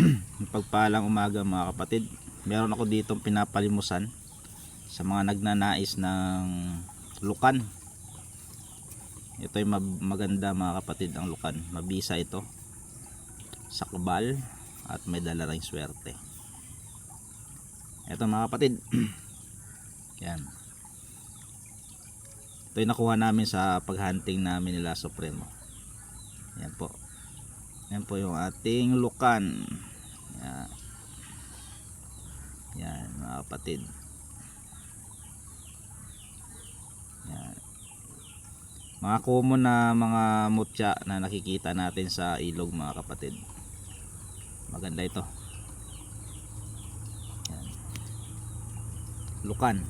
pagpalang umaga mga kapatid. Meron ako dito pinapalimusan sa mga nagnanais ng lukan. Ito ay mag- maganda mga kapatid ang lukan. Mabisa ito sakbal at may dala ring swerte. Ito mga kapatid. Yan. Ito yung nakuha namin sa paghunting namin nila Supremo. Yan po. Yan po yung ating lukan yan yan mga kapatid. Yan. Mga common na mga mutya na nakikita natin sa ilog mga kapatid. Maganda ito. Yan. lukan.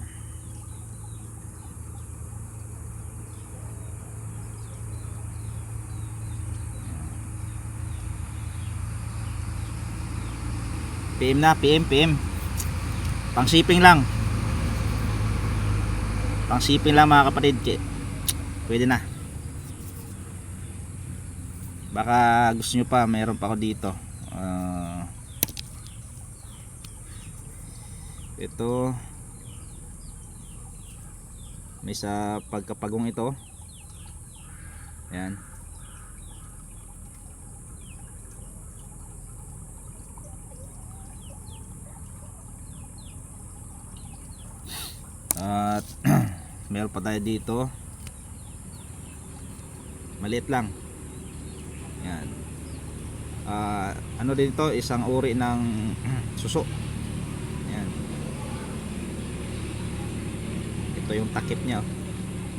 PM na PM PM pang shipping lang. Pang shipping lang mga kapatid. Pwede na. Baka gusto nyo pa mayroon pa ako dito. Ah, ito. May sa pagkapagong ito. Yan at meron pa tayo dito. Maliit lang. Yan. Ah, ano din ito isang uri ng suso. Yan. Ito yung takip niya. Oh.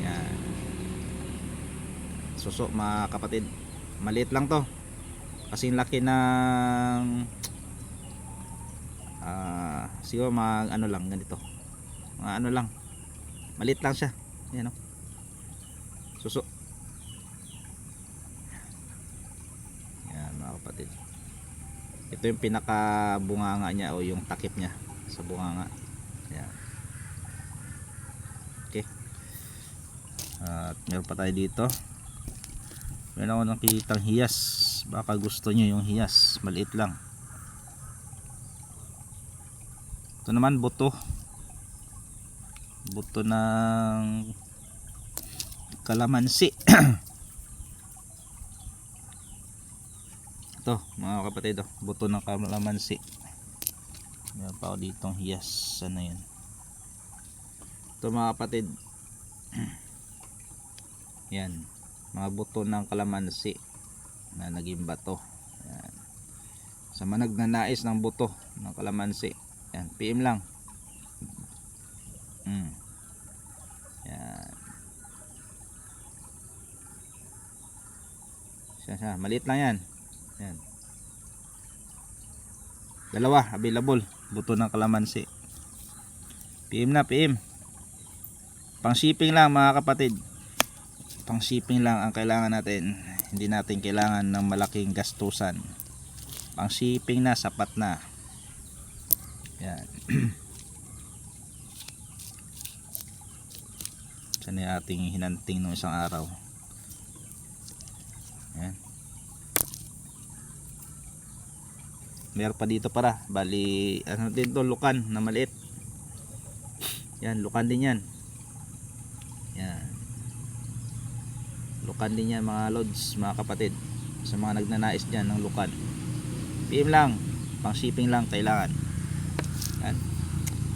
yan. Suso mga kapatid. Maliit lang to. Kasing laki ng ah siguro mga ano lang ganito ano lang. Maliit lang siya. Yan o suso. Yan mga kapatid. Ito yung pinaka bunganga niya o yung takip niya sa bunganga. Yan okay. At meron pa tayo dito. Meron ako nakikitang hiyas. Baka gusto nyo yung hiyas. Maliit lang. Ito naman buto buto ng kalamansi. Ito mga kapatid oh, buto ng kalamansi. Meron pa ako ditong hiyas ano yun. Ito mga kapatid. Yan mga buto ng kalamansi na naging bato. Yan. sa mga nagnanais ng buto ng kalamansi. Yan PM lang Mm. Yan. Siya, siya. Maliit lang yan. Yan. Dalawa, available. Buto ng kalamansi. PM na, PM. Pang shipping lang mga kapatid. Pang shipping lang ang kailangan natin. Hindi natin kailangan ng malaking gastusan. Pang shipping na, sapat na. Yan. Yan yung ating hinanting nung isang araw. Yan. Meron pa dito para. Bali, ano din to, lukan na maliit. Yan, lukan din yan. Yan. Lukan din yan mga lods, mga kapatid. Sa mga nagnanais dyan ng lukan. PM lang. Pang shipping lang kailangan. Yan.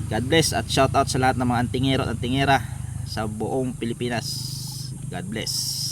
God bless at shout out sa lahat ng mga antingero at antingera sa buong Pilipinas. God bless.